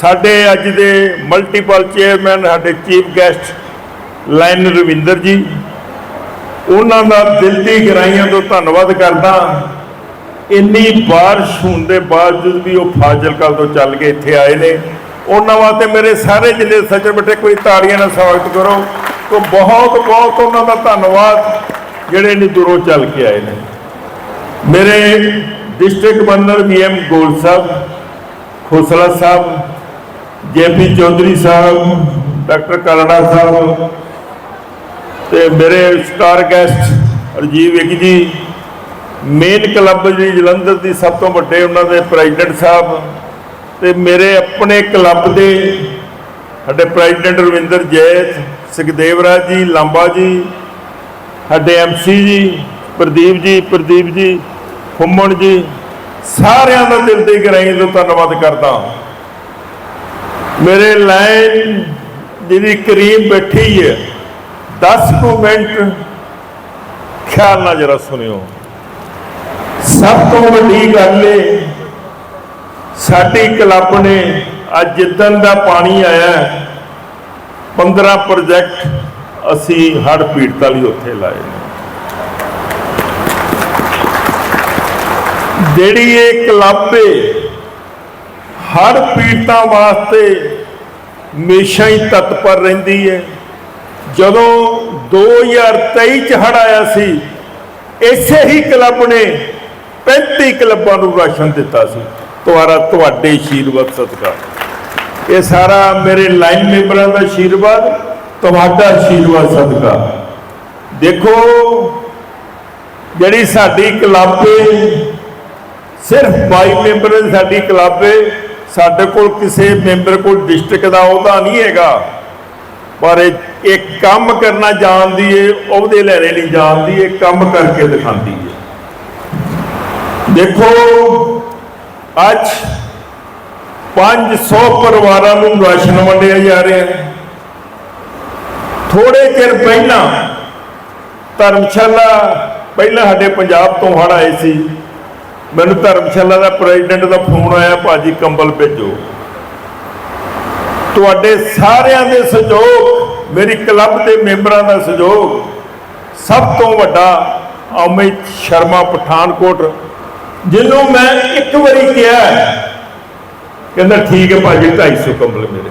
ਸਾਡੇ ਅੱਜ ਦੇ ਮਲਟੀਪਲ ਚੇਅਰਮੈਨ ਸਾਡੇ chief guest lion Ravinder ji, ਉਹਨਾਂ ਦਾ ਦਿਲ ਦੀ ਗਹਿਰਾਈਆਂ ਤੋਂ ਧੰਨਵਾਦ ਕਰਦਾ। ਇੰਨੀ ਬਾਰਿਸ਼ ਹੋਣ ਦੇ ਬਾਵਜੂਦ ਵੀ ਉਹ ਫਾਜ਼ਿਲਕਾ ਤੋਂ ਚੱਲ ਕੇ ਇੱਥੇ ਆਏ ਨੇ, ਉਹਨਾਂ ਵਾਸਤੇ ਮੇਰੇ ਸਾਰੇ ਜਿੰਨੇ ਸੱਜਣ ਬੈਠੇ, ਕੋਈ ਤਾੜੀਆਂ ਨਾਲ ਸਵਾਗਤ ਕਰੋ। ਤੋਂ ਬਹੁਤ ਬਹੁਤ ਉਹਨਾਂ ਦਾ ਧੰਨਵਾਦ, ਜਿਹੜੇ ਇੰਨੀ ਦੂਰੋਂ ਚੱਲ ਕੇ ਆਏ ਨੇ। ਮੇਰੇ district governor V M Goel sahib Khosla sahib, JP Chaudhary sahib, doctor Kalra sahib ਤੇ ਮੇਰੇ ਸਟਾਰ ਗੈਸਟ ਰਜੀਵ ਵਿਕ ਜੀ, ਮੇਨ ਕਲੱਬ ਜੀ ਜਲੰਧਰ ਦੀ ਸਭ ਤੋਂ ਵੱਡੇ ਉਹਨਾਂ ਦੇ ਪ੍ਰੈਜ਼ੀਡੈਂਟ ਸਾਹਿਬ ਤੇ ਮੇਰੇ ਆਪਣੇ ਕਲੱਬ ਦੇ ਸਾਡੇ ਪ੍ਰੈਜ਼ੀਡੈਂਟ ਰਵਿੰਦਰ ਜੈਤ, ਸੁਖਦੇਵ ਰਾਜ ਜੀ, ਲਾਂਬਾ ਜੀ, ਸਾਡੇ ਐਮਸੀ ਜੀ, ਪ੍ਰਦੀਪ ਜੀ ਪ੍ਰਦੀਪ ਜੀ ਫੁੰਮਣ ਜੀ ਸਾਰਿਆਂ ਦਾ ਦਿਲ ਦੀ ਗਹਿਰਾਈ ਤੋਂ ਧੰਨਵਾਦ ਕਰਦਾ ਮੇਰੇ ਲਾਈਨ ਜਿਹਦੀ ਕਰੀਮ ਬੈਠੀ ਹੈ 10 ਕੁ ਮਿੰਟ ਖਿਆਲ ਨਾਲ ਜਰਾ ਸੁਣਿਓ। ਸਭ ਤੋਂ ਵੱਡੀ ਗੱਲ ਏ ਸਾਡੀ ਕਲੱਬ ਨੇ ਅੱਜ ਜਿੱਦਣ ਦਾ ਪਾਣੀ ਆਇਆ ਹੈ, 15 ਪ੍ਰੋਜੈਕਟ ਅਸੀਂ ਹੜ੍ਹ ਪੀੜਤਾਂ ਲਈ ਉੱਥੇ ਲਾਏ ਜਿਹੜੀ ਇਹ ਕਲੱਬ ਹਰ ਪੀੜਤਾਂ ਵਾਸਤੇ ਹਮੇਸ਼ਾ ਹੀ ਤਤਪਰ ਰਹਿੰਦੀ ਹੈ ਜਦੋਂ 2023 ਚ ਹੜ ਆਇਆ ਸੀ, ਇਸੇ ਹੀ ਕਲੱਬ ਨੇ 35 ਕਲੱਬਾਂ ਨੂੰ ਰਾਸ਼ਨ ਦਿੱਤਾ ਸੀ। ਤੁਹਾਡਾ ਤੁਹਾਡੇ ਆਸ਼ੀਰਵਾਦ ਸਦਕਾ ਇਹ ਸਾਰਾ ਮੇਰੇ ਲਾਈਨ ਮੈਂਬਰਾਂ ਦਾ ਆਸ਼ੀਰਵਾਦ ਤੁਹਾਡਾ ਆਸ਼ੀਰਵਾਦ ਸਦਕਾ ਦੇਖੋ, ਜਿਹੜੀ ਸਾਡੀ ਕਲੱਬ ਏ ਸਿਰਫ 22 ਮੈਂਬਰ ਸਾਡੀ ਕਲੱਬ ਏ ਸਾਡੇ ਕੋਲ ਕਿਸੇ ਮੈਂਬਰ ਕੋਲ ਡਿਸਟ੍ਰਿਕਟ ਦਾ ਉਹਦਾ ਨਹੀਂ ਹੈਗਾ। ਪਰ ਇਹ ਕੰਮ ਕਰਨਾ ਜਾਣਦੀ ਏ ਉਹਦੇ ਲੈਣੇ ਨਹੀਂ ਜਾਣਦੀ ਏ, ਕੰਮ ਕਰਕੇ ਦਿਖਾਉਂਦੀ ਏ। ਦੇਖੋ, ਅੱਜ 500 ਪਰਿਵਾਰਾਂ ਨੂੰ ਰਾਸ਼ਨ ਵੰਡਿਆ ਜਾ ਰਿਹਾ ਹੈ। ਥੋੜੇ ਚਿਰ ਪਹਿਲਾਂ ਧਰਮਸ਼ਾਲਾ, ਪਹਿਲਾਂ ਸਾਡੇ ਪੰਜਾਬ ਤੋਂ ਹੜ੍ਹ ਆਏ ਸੀ। ਮੈਨੂੰ ਧਰਮਸ਼ਾਲਾ ਦਾ ਪ੍ਰੈਜ਼ੀਡੈਂਟ ਦਾ ਫੋਨ ਆਇਆ, ਭਾਜੀ ਕੰਬਲ ਭੇਜੋ। ਤੁਹਾਡੇ ਸਾਰਿਆਂ ਦੇ ਸਹਿਯੋਗ, ਮੇਰੀ ਕਲੱਬ ਦੇ ਮੈਂਬਰਾਂ ਦਾ ਸਹਿਯੋਗ, ਸਭ ਤੋਂ ਵੱਡਾ ਅਮਿਤ ਸ਼ਰਮਾ ਪਠਾਨਕੋਟ। ਜਿਹਨੂੰ ਮੈਂ ਇੱਕ ਵਾਰੀ ਕਿਹਾ, ਕਹਿੰਦਾ, ਠੀਕ ਹੈ ਭਾਜੀ 250 ਕੰਬਲ ਮੇਰੇ।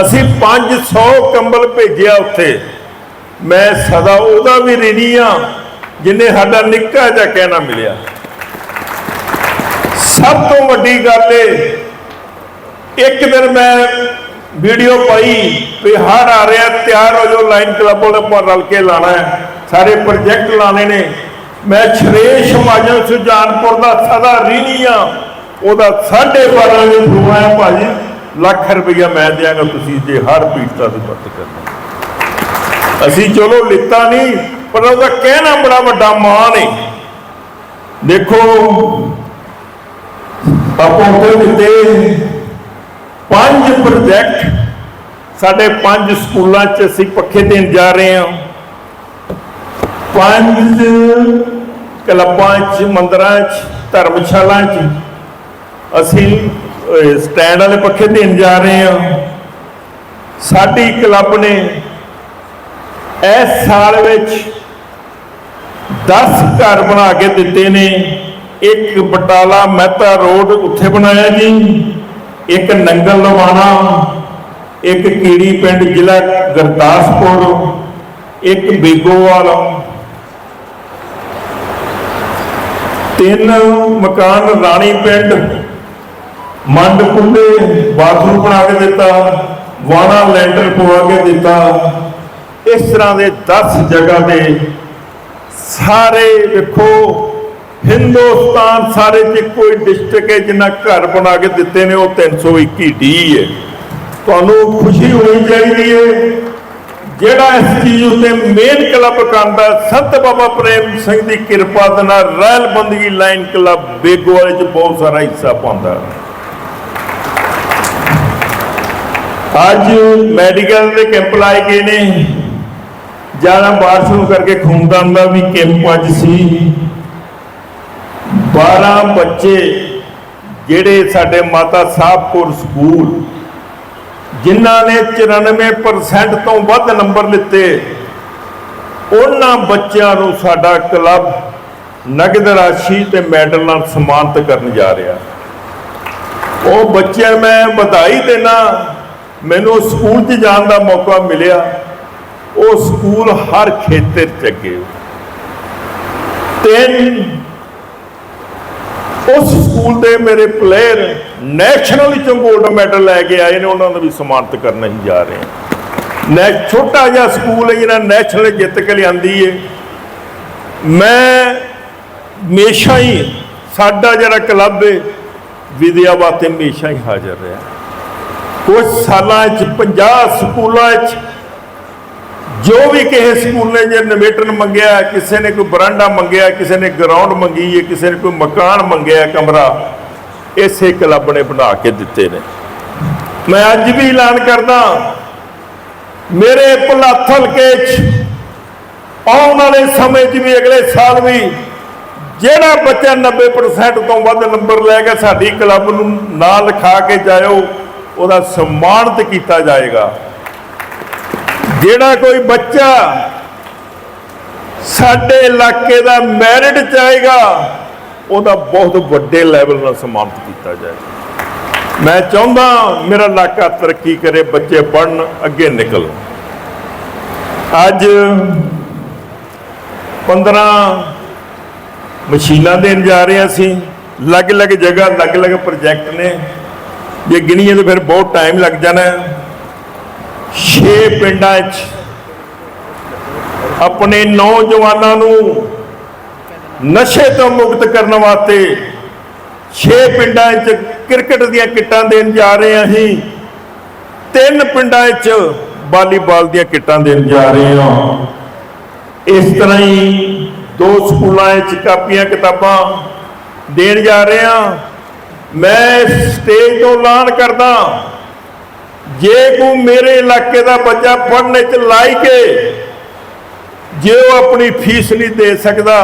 ਅਸੀਂ 500 ਕੰਬਲ ਭੇਜਿਆ ਉੱਥੇ। ਮੈਂ ਸਦਾ ਉਹਦਾ ਵੀ ਰਿਣੀ ਆ ਜਿਨੇ ਸਾਡਾ ਨਿੱਕਾ ਜਿਹਾ ਕਹਿਣਾ ਮਿਲਿਆ। ਸਭ ਤੋਂ ਵੱਡੀ ਗੱਲ ਏ, ਇੱਕ ਦਿਨ ਮੈਂ ਵੀਡੀਓ ਪਾਈ ਵੀ ਹੜ ਆ ਰਿਹਾ, ਤਿਆਰ ਹੋ ਜਾਓ, ਲਾਈਨ ਕਲੱਬ ਵਾਲੇ ਆਪਾਂ ਰਲ ਕੇ ਲਾਣਾ ਹੈ। ਸਾਰੇ ਪ੍ਰੋਜੈਕਟ ਲਾਣੇ ਨੇ। ਮੈਂ ਸ਼੍ਰੇਸ਼ ਮਹਾਜਨ ਸੁਜਾਨਪੁਰ ਦਾ ਸਦਾ ਰੀਨੀ ਆ। ਉਹਦਾ 12.5 ਵਜੇ ਪ੍ਰੋਗਰਾਮ ਭਾਜੀ, ਲੱਖ ਰੁਪਈਆ ਮੈਂ ਦਿਆਂਗਾ ਤੁਸੀਂ ਜੇ ਹਰ ਪੀੜਤਾ ਦੀ ਮਦਦ ਕਰਨੀ ਅਸੀਂ ਚਲੋ ਲਿੱਤਾ ਨਹੀਂ, ਪਰ ਉਹਦਾ ਕਹਿਣਾ ਬੜਾ ਵੱਡਾ ਮਾਣ ਹੈ ਦੇਖੋ ਆਪਾਂ ਉੱਤੇ ਦਿੱਤੇ, ਪੰਜ ਪ੍ਰੋਜੈਕਟ ਸਾਡੇ ਪੰਜ ਸਕੂਲਾਂ 'ਚ ਅਸੀਂ ਪੱਖੇ ਦੇਣ ਜਾ ਰਹੇ ਹਾਂ। ਪੰਜ ਕਲੱਬਾਂ 'ਚ, ਮੰਦਰਾਂ 'ਚ ਧਰਮਸ਼ਾਲਾ 'ਚ ਅਸੀਂ ਸਟੈਂਡ ਵਾਲੇ ਪੱਖੇ ਦੇਣ ਜਾ ਰਹੇ ਹਾਂ। ਸਾਡੀ ਕਲੱਬ ਨੇ ਇਸ ਸਾਲ ਵਿੱਚ 10 ਘਰ ਬਣਾ ਕੇ ਦਿੱਤੇ ਨੇ। ਇੱਕ ਬਟਾਲਾ ਮਹਿਤਾ ਰੋਡ ਉੱਥੇ ਬਣਾਇਆ ਜੀ। ਇੱਕ ਨੰਗਲ ਲਵਾਣਾ, ਇੱਕ ਕੀੜੀ ਪਿੰਡ ਜ਼ਿਲ੍ਹਾ ਗੁਰਦਾਸਪੁਰ, ਇੱਕ ਬੇਗੋਵਾਲ ਤਿੰਨ ਮਕਾਨ ਰਾਣੀ ਪਿੰਡ, ਮੰਡ ਕੁੰਡੇ, ਬਾਥਰੂਮ ਬਣਾ ਕੇ ਦਿੱਤਾ ਵਾਣਾ ਲੈਂਟਰ ਪਵਾ ਕੇ ਦਿੱਤਾ। ਇਸ ਤਰ੍ਹਾਂ ਦੇ 10 ਜਗ੍ਹਾ ਤੇ ਸਾਰੇ ਵੇਖੋ ਹਿੰਦੁਸਤਾਨ ਸਾਰੇ ਚ ਕੋਈ ਡਿਸਟ੍ਰਿਕਟ ਹੈ, ਜਿੰਨਾ ਘਰ ਬਣਾ ਕੇ ਦਿੱਤੇ ਨੇ, ਉਹ 321 ਡੀ ਹੈ। ਤੁਹਾਨੂੰ ਖੁਸ਼ੀ ਹੋਣੀ ਚਾਹੀਦੀ ਹੈ, ਜਿਹੜਾ ਇਸ ਚੀਜ਼ ਉੱਤੇ ਮੇਨ ਕਲੱਬ ਕਰਦਾ ਸੰਤ ਬਾਬਾ ਪ੍ਰੇਮ ਸਿੰਘ ਦੀ ਕਿਰਪਾ ਦੇ ਨਾਲ ਰਾਇਲ ਬੰਦਗੀ ਲਾਈਨ ਕਲੱਬ ਬੇਗੋਵਾਲੇ ਚ ਬਹੁਤ ਸਾਰਾ ਹਿੱਸਾ ਪਾਉਂਦਾ ਅੱਜ ਮੈਡੀਕਲ ਦੇ ਕੈਂਪ ਲਾਏ ਗਏ ਨੇ। ਜ਼ਿਆਦਾ ਬਾਰਿਸ਼ ਨੂੰ ਕਰਕੇ ਖੂਨਦਾਨ ਦਾ ਵੀ ਕੈਂਪ ਅੱਜ ਸੀ। 12 ਬੱਚੇ ਜਿਹੜੇ ਸਾਡੇ ਮਾਤਾ ਸਾਹਿਬਪੁਰ ਸਕੂਲ, ਜਿਨ੍ਹਾਂ ਨੇ 94% ਤੋਂ ਵੱਧ ਨੰਬਰ ਲਿੱਤੇ, ਉਹਨਾਂ ਬੱਚਿਆਂ ਨੂੰ ਸਾਡਾ ਕਲੱਬ ਨਗਦ ਰਾਸ਼ੀ ਤੇ ਮੈਡਲ ਨਾਲ ਸਨਮਾਨਿਤ ਕਰਨ ਜਾ ਰਿਹਾ। ਉਹ ਬੱਚਿਆਂ ਮੈਂ ਵਧਾਈ ਦੇਣਾ ਮੈਨੂੰ ਸਕੂਲ 'ਚ ਜਾਣ ਦਾ ਮੌਕਾ ਮਿਲਿਆ। ਉਹ ਸਕੂਲ ਹਰ ਖੇਤਰ 'ਚ ਅੱਗੇ ਤਿੰਨ ਉਸ ਸਕੂਲ ਦੇ ਮੇਰੇ ਪਲੇਅਰ ਨੈਸ਼ਨਲ ਚੋਂ 골ਡ ਮੈਡਲ ਲੈ ਕੇ ਆਏ ਨੇ, ਉਹਨਾਂ ਦਾ ਵੀ ਸਨਮਾਨਿਤ ਕਰਨ ਹੀ ਜਾ ਰਹੇ ਹਾਂ। ਨੈ ਛੋਟਾ ਜਿਹਾ ਸਕੂਲ ਹੈ ਜਿਹੜਾ ਨੈਸ਼ਨਲ ਜਿੱਤ ਕੇ ਲਿਆਂਦੀ ਹੈ ਮੈਂ ਹਮੇਸ਼ਾ ਹੀ ਸਾਡਾ ਜਿਹੜਾ ਕਲੱਬ ਹੈ ਵਿਦਿਆ ਵਾਸਤੇ ਹਮੇਸ਼ਾ ਹੀ ਹਾਜ਼ਰ ਰਿਹਾ। ਕੁਝ ਸਾਲਾਂ 'ਚ 50 ਸਕੂਲਾਂ 'ਚ ਜੋ ਵੀ ਕਿਸੇ ਸਕੂਲ ਨੇ ਜੇ ਇਨਵੇਟਰ ਮੰਗਿਆ, ਕਿਸੇ ਨੇ ਕੋਈ ਬਰਾਂਡਾ ਮੰਗਿਆ, ਕਿਸੇ ਨੇ ਗਰਾਊਂਡ ਮੰਗੀ ਹੈ, ਕਿਸੇ ਨੇ ਕੋਈ ਮਕਾਨ ਮੰਗਿਆ ਕਮਰਾ, ਇਸੇ ਕਲੱਬ ਨੇ ਬਣਾ ਕੇ ਦਿੱਤੇ ਨੇ। ਮੈਂ ਅੱਜ ਵੀ ਐਲਾਨ ਕਰਦਾ ਮੇਰੇ ਭੁਲੱਥ ਹਲਕੇ 'ਚ ਆਉਣ ਵਾਲੇ ਸਮੇਂ 'ਚ ਵੀ, ਅਗਲੇ ਸਾਲ ਵੀ ਜਿਹੜਾ ਬੱਚਾ 90% ਤੋਂ ਵੱਧ ਨੰਬਰ ਲੈ ਕੇ ਸਾਡੀ ਕਲੱਬ ਨੂੰ ਨਾਲ ਲਿਖਾ ਕੇ ਜਾਇਓ, ਉਹਦਾ ਸਨਮਾਨਿਤ ਕੀਤਾ ਜਾਏਗਾ। ਜਿਹੜਾ ਕੋਈ ਬੱਚਾ ਸਾਡੇ ਇਲਾਕੇ ਦਾ ਮੈਰਿਟ ਚਾਹੇਗਾ, ਉਹਦਾ ਬਹੁਤ ਵੱਡੇ ਲੈਵਲ ਨਾਲ ਸਨਮਾਨਿਤ ਕੀਤਾ ਜਾਏ। ਮੈਂ ਚਾਹੁੰਦਾ ਮੇਰਾ ਇਲਾਕਾ ਤਰੱਕੀ ਕਰੇ, ਬੱਚੇ ਪੜਨ ਅੱਗੇ ਨਿਕਲ ਅੱਜ 15 ਮਸ਼ੀਨਾਂ ਦੇਣ ਜਾ ਰਹੇ ਹਾਂ ਅਸੀਂ ਅਲੱਗ-ਅਲੱਗ ਜਗ੍ਹਾ, ਅਲੱਗ-ਅਲੱਗ ਪ੍ਰੋਜੈਕਟ ਨੇ। ਜੇ ਗਿਣੀਏ ਤਾਂ ਫਿਰ ਬਹੁਤ ਟਾਈਮ ਲੱਗ ਜਾਣਾ। ਹੈ ਛੇ ਪਿੰਡਾਂ 'ਚ ਆਪਣੇ ਨੌਜਵਾਨਾਂ ਨੂੰ ਨਸ਼ੇ ਤੋਂ ਮੁਕਤ ਕਰਨ ਵਾਸਤੇ ਛੇ ਪਿੰਡਾਂ 'ਚ ਕ੍ਰਿਕਟ ਦੀਆਂ ਕਿੱਟਾਂ ਦੇਣ ਜਾ ਰਹੇ ਹਾਂ ਅਸੀਂ। ਤਿੰਨ ਪਿੰਡਾਂ 'ਚ ਵਾਲੀਬਾਲ ਦੀਆਂ ਕਿੱਟਾਂ ਦੇਣ ਜਾ ਰਹੇ ਹਾਂ। ਇਸ ਤਰ੍ਹਾਂ ਹੀ ਦੋ ਸਕੂਲਾਂ 'ਚ ਕਾਪੀਆਂ ਕਿਤਾਬਾਂ ਦੇਣ ਜਾ ਰਹੇ ਹਾਂ। ਮੈਂ ਸਟੇਜ ਤੋਂ ਐਲਾਨ ਕਰਦਾ ਜੇ ਕੋਈ ਮੇਰੇ ਇਲਾਕੇ ਦਾ ਬੱਚਾ ਪੜ੍ਹਨੇ ਚ ਲਾਈ ਕੇ ਜੇ ਉਹ ਆਪਣੀ ਫੀਸ ਨਹੀਂ ਦੇ ਸਕਦਾ,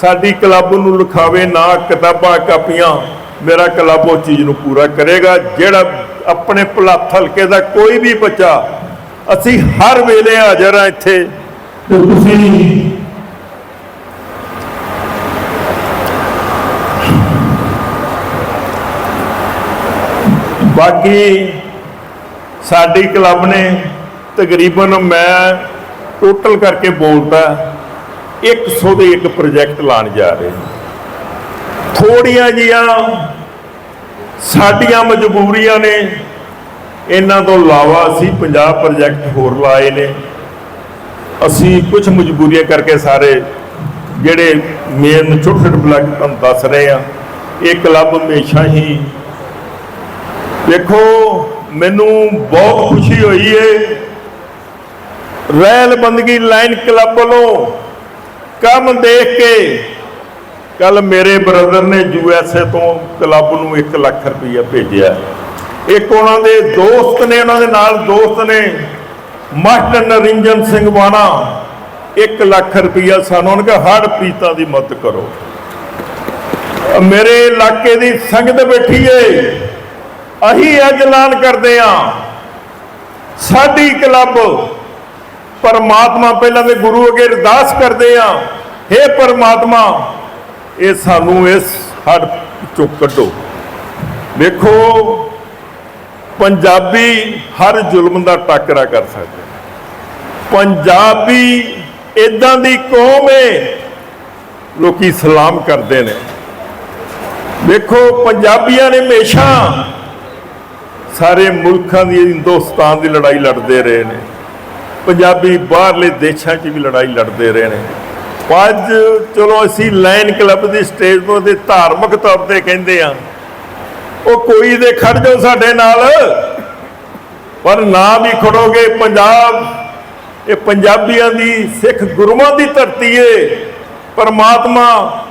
ਸਾਡੀ ਕਲੱਬ ਨੂੰ ਲਿਖਾਵੇ ਨਾ ਕਿਤਾਬਾਂ ਕਾਪੀਆਂ, ਮੇਰਾ ਕਲੱਬ ਉਹ ਚੀਜ਼ ਨੂੰ ਪੂਰਾ ਕਰੇਗਾ, ਜਿਹੜਾ ਆਪਣੇ ਭੁਲੱਥ ਹਲਕੇ ਦਾ ਕੋਈ ਵੀ ਬੱਚਾ, ਅਸੀਂ ਹਰ ਵੇਲੇ ਹਾਜ਼ਰ ਆ ਇੱਥੇ। ਤੇ ਤੁਸੀਂ ਬਾਕੀ ਸਾਡੀ ਕਲੱਬ ਨੇ ਤਕਰੀਬਨ ਮੈਂ ਟੋਟਲ ਕਰਕੇ ਬੋਲਦਾ 100 ਦੇ ਇੱਕ ਪ੍ਰੋਜੈਕਟ ਲਾਣ ਜਾ ਰਹੇ ਹਾਂ। ਥੋੜੀਆਂ ਜੀਆਂ ਸਾਡੀਆਂ ਮਜਬੂਰੀਆਂ ਨੇ, ਇਹਨਾਂ ਤੋਂ ਇਲਾਵਾ ਅਸੀਂ 50 ਪ੍ਰੋਜੈਕਟ ਹੋਰ ਲਾਏ ਨੇ ਅਸੀਂ ਕੁਝ ਮਜਬੂਰੀਆਂ ਕਰਕੇ ਸਾਰੇ ਜਿਹੜੇ ਮੇਨ ਛੋਟੇ ਛੋਟੇ ਬਲਾਕ ਤੁਹਾਨੂੰ ਦੱਸ ਰਹੇ ਆ ਇਹ ਕਲੱਬ ਹਮੇਸ਼ਾ ਹੀ ਦੇਖੋ ਮੈਨੂੰ ਬਹੁਤ ਖੁਸ਼ੀ ਹੋਈ ਏ। ਰੈਲ ਬੰਦਗੀ ਲਾਈਨ ਕਲੱਬ ਵੱਲੋਂ ਕੰਮ ਦੇਖ ਕੇ ਕੱਲ ਮੇਰੇ ਬ੍ਰਦਰ ਨੇ ਯੂਐਸਏ ਤੋਂ ਕਲੱਬ ਨੂੰ 1 ਲੱਖ ਰੁਪਈਆ ਭੇਜਿਆ। ਇੱਕ ਉਹਨਾਂ ਦੇ ਦੋਸਤ ਨੇ, ਉਹਨਾਂ ਦੇ ਨਾਲ ਦੋਸਤ ਨੇ ਮਾਸਟਰ ਨਰਿੰਜਨ ਸਿੰਘ ਵਾਣਾ 1 ਲੱਖ ਰੁਪਈਆ ਸਾਨੂੰ, ਉਹਨਾਂ ਕਿਹਾ ਹੜ ਪੀਤਾ ਦੀ ਮਦਦ ਕਰੋ। ਮੇਰੇ ਇਲਾਕੇ ਦੀ ਸੰਗਤ ਬੈਠੀ ਏ। ਅਸੀਂ ਅੱਜ ਐਲਾਨ ਕਰਦੇ ਆ ਸਾਡੀ ਕਲੱਬ ਪਰਮਾਤਮਾ ਪਹਿਲਾਂ ਦੇ ਗੁਰੂ ਅੱਗੇ ਅਰਦਾਸ ਕਰਦੇ ਆ हे ਪਰਮਾਤਮਾ, ਇਹ ਸਾਨੂੰ ਇਸ ਹੜ ਚੋਂ ਕੱਢੋ। ਵੇਖੋ, ਪੰਜਾਬੀ ਹਰ ਜ਼ੁਲਮ ਦਾ ਟਾਕਰਾ ਕਰ ਸਕਦੇ ਪੰਜਾਬੀ ਇਦਾਂ ਦੀ ਕੌਮ ਹੈ ਲੋਕੀ ਸਲਾਮ ਕਰਦੇ ਨੇ। ਵੇਖੋ, ਪੰਜਾਬੀਆਂ ਨੇ ਹਮੇਸ਼ਾ ਸਾਰੇ ਮੁਲਕਾਂ ਦੀ ਹਿੰਦੁਸਤਾਨ ਦੀ ਲੜਾਈ ਲੜਦੇ ਰਹੇ ਨੇ। ਪੰਜਾਬੀ ਬਾਹਰਲੇ ਦੇਸ਼ਾਂ 'ਚ ਵੀ ਲੜਾਈ ਲੜਦੇ ਰਹੇ ਨੇ। ਅੱਜ ਚਲੋ ਅਸੀਂ ਲਾਈਨ ਕਲੱਬ ਦੀ ਸਟੇਜ ਤੋਂ ਤੇ ਧਾਰਮਿਕ ਤੌਰ ਤੇ ਕਹਿੰਦੇ ਆ ਉਹ ਕੋਈ ਦੇ ਖੜ ਜਾਓ ਸਾਡੇ ਨਾਲ। ਪਰ ਨਾ ਵੀ ਖੜੋਗੇ ਪੰਜਾਬ। ਇਹ ਪੰਜਾਬੀਆਂ ਦੀ, ਸਿੱਖ ਗੁਰੂਆਂ ਦੀ ਧਰਤੀ ਏ। ਪਰਮਾਤਮਾ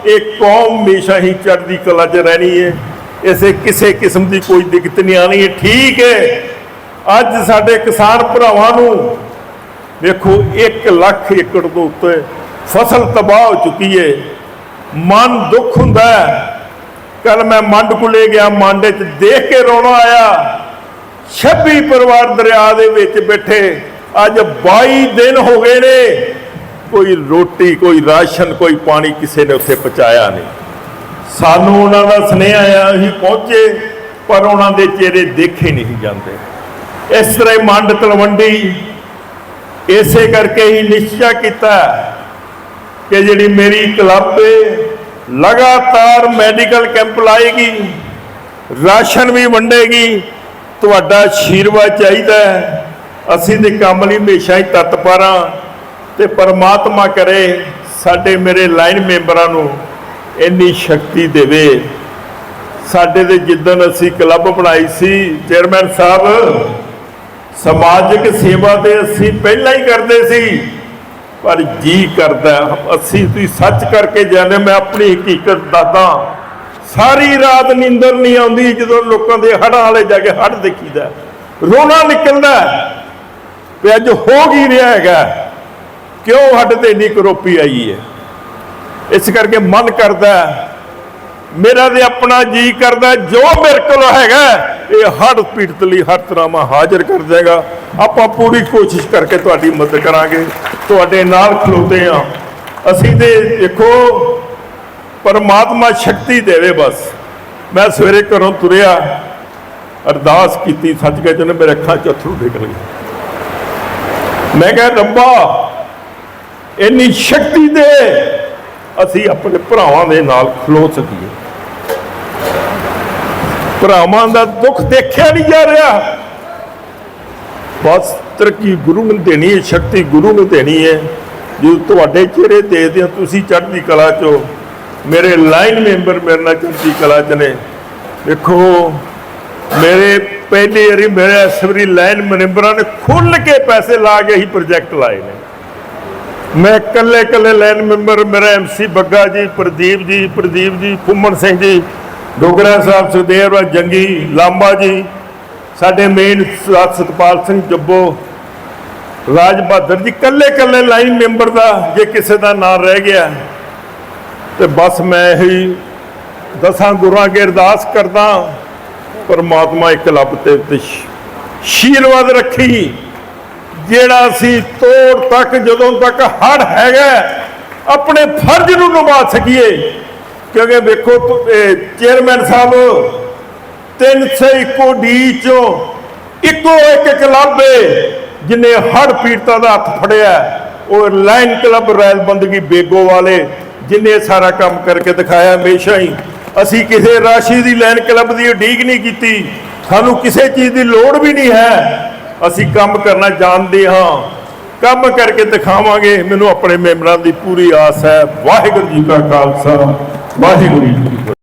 ਇਹ ਕੌਮ ਹਮੇਸ਼ਾ ਹੀ ਚੜ੍ਹਦੀ ਕਲਾ 'ਚ ਰਹਿਣੀ ਏ। ਇਸੇ ਕਿਸੇ ਕਿਸਮ ਦੀ ਕੋਈ ਦਿੱਕਤ ਨਹੀਂ ਆਣੀ ਹੈ ਠੀਕ ਹੈ। ਅੱਜ ਸਾਡੇ ਕਿਸਾਨ ਭਰਾਵਾਂ ਨੂੰ ਵੇਖੋ 1 ਲੱਖ ਏਕੜ ਤੋਂ ਉੱਤੇ ਫਸਲ ਤਬਾਹ ਹੋ ਚੁੱਕੀ ਹੈ ਮਨ ਦੁੱਖ ਹੁੰਦਾ ਹੈ। ਕੱਲ ਮੈਂ ਮੰਡ ਕੁਲੇ ਗਿਆ, ਮੰਡ 'ਚ ਦੇਖ ਕੇ ਰੋਣਾ ਆਇਆ। 26 ਪਰਿਵਾਰ ਦਰਿਆ ਦੇ ਵਿੱਚ ਬੈਠੇ, ਅੱਜ 22 ਦਿਨ ਹੋ ਗਏ ਨੇ। ਕੋਈ ਰੋਟੀ, ਕੋਈ ਰਾਸ਼ਨ, ਕੋਈ ਪਾਣੀ ਕਿਸੇ ਨੇ ਉੱਥੇ ਪਹੁੰਚਾਇਆ ਨਹੀਂ। ਸਾਨੂੰ ਉਹਨਾਂ ਦਾ ਸੁਨੇਹਾ ਆਇਆ, ਅਸੀਂ ਪਹੁੰਚੇ, ਪਰ ਉਹਨਾਂ ਦੇ ਚਿਹਰੇ ਦੇਖੇ ਨਹੀਂ ਜਾਂਦੇ। ਇਸ ਤਰ੍ਹਾਂ ਹੀ ਮੰਡ ਤਲਵੰਡੀ ਇਸੇ ਕਰਕੇ ਹੀ ਨਿਸ਼ਚਾ ਕੀਤਾ ਕਿ ਜਿਹੜੀ ਮੇਰੀ ਕਲੱਬ ਲਗਾਤਾਰ ਮੈਡੀਕਲ ਕੈਂਪ ਲਾਏਗੀ, ਰਾਸ਼ਨ ਵੀ ਵੰਡੇਗੀ, ਤੁਹਾਡਾ ਆਸ਼ੀਰਵਾਦ ਚਾਹੀਦਾ ਅਸੀਂ ਦੇ ਕੰਮ ਲਈ ਹਮੇਸ਼ਾ ਹੀ ਤਤਪਰ ਹਾਂ ਤੇ ਪਰਮਾਤਮਾ ਕਰੇ ਸਾਡੇ ਮੇਰੇ ਲਾਈਨ ਮੈਂਬਰਾਂ ਨੂੰ ਇੰਨੀ ਸ਼ਕਤੀ ਦੇਵੇ। ਸਾਡੇ ਦੇ ਜਿੱਦਣ ਅਸੀਂ ਕਲੱਬ ਬਣਾਈ ਸੀ, ਚੇਅਰਮੈਨ ਸਾਹਿਬ, ਸਮਾਜਿਕ ਸੇਵਾ ਤੇ ਅਸੀਂ ਪਹਿਲਾਂ ਹੀ ਕਰਦੇ ਸੀ। ਪਰ ਜੀ ਕਰਦਾ ਅਸੀਂ ਤੁਸੀਂ ਸੱਚ ਕਰਕੇ ਜਾਣੇ ਮੈਂ ਆਪਣੀ ਹਕੀਕਤ ਦੱਸਦਾ ਸਾਰੀ ਰਾਤ ਨੀਂਦਰ ਨਹੀਂ ਆਉਂਦੀ ਜਦੋਂ ਲੋਕਾਂ ਦੇ ਹੜ੍ਹਾਂ ਵਾਲੇ ਜਾ ਕੇ ਹੜ੍ਹ ਦੇਖੀਦਾ ਰੋਣਾ ਨਿਕਲਦਾ ਵੀ ਅੱਜ ਹੋ ਕੀ ਰਿਹਾ ਹੈਗਾ? ਕਿਉਂ ਸਾਡੇ ਤੇ ਇੰਨੀ ਕਰੋਪੀ ਆਈ ਹੈ? ਇਸ ਕਰਕੇ ਮਨ ਕਰਦਾ ਮੇਰਾ ਤੇ ਆਪਣਾ ਜੀ ਕਰਦਾ ਜੋ ਮੇਰੇ ਕੋਲ ਹੈਗਾ ਇਹ ਹਰ ਪੀੜਤ ਲਈ ਹਰ ਤਰ੍ਹਾਂ ਮੈਂ ਹਾਜ਼ਰ ਕਰ ਦੇਗਾ ਆਪਾਂ ਪੂਰੀ ਕੋਸ਼ਿਸ਼ ਕਰਕੇ ਤੁਹਾਡੀ ਮਦਦ ਕਰਾਂਗੇ। ਤੁਹਾਡੇ ਨਾਲ ਖਲੋਤੇ ਆ ਅਸੀਂ ਤੇ ਦੇਖੋ, ਪਰਮਾਤਮਾ ਸ਼ਕਤੀ ਦੇਵੇ ਬਸ। ਮੈਂ ਸਵੇਰੇ ਘਰੋਂ ਤੁਰਿਆ, ਅਰਦਾਸ ਕੀਤੀ ਸੱਚ ਕੇ ਜਨ ਮੇਰੇ ਅੱਖਾਂ ਚ ਅਥਰੂ ਨਿਕਲ ਗਏ ਮੈਂ ਕਿਹਾ, ਰੱਬਾ, ਇੰਨੀ ਸ਼ਕਤੀ ਦੇ ਅਸੀਂ ਆਪਣੇ ਭਰਾਵਾਂ ਦੇ ਨਾਲ ਖਲੋ ਸਕੀਏ। ਭਰਾਵਾਂ ਦਾ ਦੁੱਖ ਦੇਖਿਆ ਨਹੀਂ ਜਾ ਰਿਹਾ। ਬਸ ਤਰੱਕੀ ਗੁਰੂ ਨੂੰ ਦੇਣੀ ਹੈ, ਸ਼ਕਤੀ ਗੁਰੂ ਨੂੰ ਦੇਣੀ ਹੈ। ਜੇ ਤੁਹਾਡੇ ਚਿਹਰੇ ਦੇਖਦੇ ਤੁਸੀਂ ਚੜ੍ਹਦੀ ਕਲਾ ਚੋ ਮੇਰੇ ਲਾਈਨ ਮੈਂਬਰ ਮੇਰੇ ਨਾਲ ਚੜ੍ਹਦੀ ਕਲਾ ਚ ਨੇ। ਦੇਖੋ, ਮੇਰੇ ਪਹਿਲੀ ਵਾਰੀ ਮੇਰੇ ਐਸਵਰੀ ਲਾਈਨ ਮੈਂਬਰਾਂ ਨੇ ਖੁੱਲ ਕੇ ਪੈਸੇ ਲਾ ਕੇ ਹੀ ਪ੍ਰੋਜੈਕਟ ਲਾਏ ਨੇ। ਮੈਂ ਇਕੱਲੇ ਇਕੱਲੇ ਲਾਈਨ ਮੈਂਬਰ ਮੇਰਾ ਐਮਸੀ ਬੱਗਾ ਜੀ, ਪ੍ਰਦੀਪ ਜੀ ਪ੍ਰਦੀਪ ਜੀ ਫੁੰਮਣ ਸਿੰਘ ਜੀ, ਡੋਗਰਾ ਸਾਹਿਬ ਸੁਦੇਵ ਜੰਗੀ, ਲਾਂਬਾ ਜੀ, ਸਾਡੇ ਮੇਨ ਸਤਪਾਲ ਸਿੰਘ, ਜੱਬੋ, ਰਾਜ ਬਹਾਦਰ ਜੀ, ਇਕੱਲੇ ਇਕੱਲੇ ਲਾਈਨ ਮੈਂਬਰ ਦਾ ਜੇ ਕਿਸੇ ਦਾ ਨਾਮ ਰਹਿ ਗਿਆ, ਤੇ ਬਸ ਮੈਂ ਇਹੀ ਦਸਾਂ ਗੁਰਾਂ ਅੱਗੇ ਅਰਦਾਸ ਕਰਦਾ, ਪਰਮਾਤਮਾ ਇੱਕ ਲੱਭ ਤੇ ਤੇ ਆਸ਼ੀਰਵਾਦ ਰੱਖੀ। ਜਿਹੜਾ ਅਸੀਂ ਤੋੜ ਤੱਕ ਜਦੋਂ ਤੱਕ ਹੜ ਹੈਗਾ, ਆਪਣੇ ਫਰਜ਼ ਨੂੰ ਨਿਭਾ ਸਕੀਏ। ਕਿਉਂਕਿ ਵੇਖੋ ਚੇਅਰਮੈਨ ਸਾਹਿਬ, ਤਿੰਨ ਸੌ ਇੱਕੋ ਡੀ ਚੋਂ ਇੱਕੋ ਇੱਕ ਕਲੱਬ ਏ, ਜਿਨੇ ਹੜ ਪੀੜਤਾਂ ਦਾ ਹੱਥ ਫੜਿਆ। ਉਹ ਲਾਈਨ ਕਲੱਬ ਰੈਲ ਬੰਦਗੀ ਬੇਗੋ ਵਾਲੇ, ਜਿਨੇ ਸਾਰਾ ਕੰਮ ਕਰਕੇ ਦਿਖਾਇਆ ਹਮੇਸ਼ਾ ਹੀ। ਅਸੀਂ ਕਿਸੇ ਰਾਸ਼ੀ ਦੀ ਲਾਈਨ ਕਲੱਬ ਦੀ ਉਡੀਕ ਨਹੀਂ ਕੀਤੀ। ਸਾਨੂੰ ਕਿਸੇ ਚੀਜ਼ ਦੀ ਲੋੜ ਵੀ ਨਹੀਂ ਹੈ। ਅਸੀਂ ਕੰਮ ਕਰਨਾ ਜਾਣਦੇ ਹਾਂ। ਕੰਮ ਕਰਕੇ ਦਿਖਾਵਾਂਗੇ ਮੈਨੂੰ ਆਪਣੇ ਮੈਂਬਰਾਂ ਦੀ ਪੂਰੀ ਆਸ ਹੈ। ਵਾਹਿਗੁਰੂ ਜੀ ਕਾ ਖਾਲਸਾ, ਵਾਹਿਗੁਰੂ ਜੀ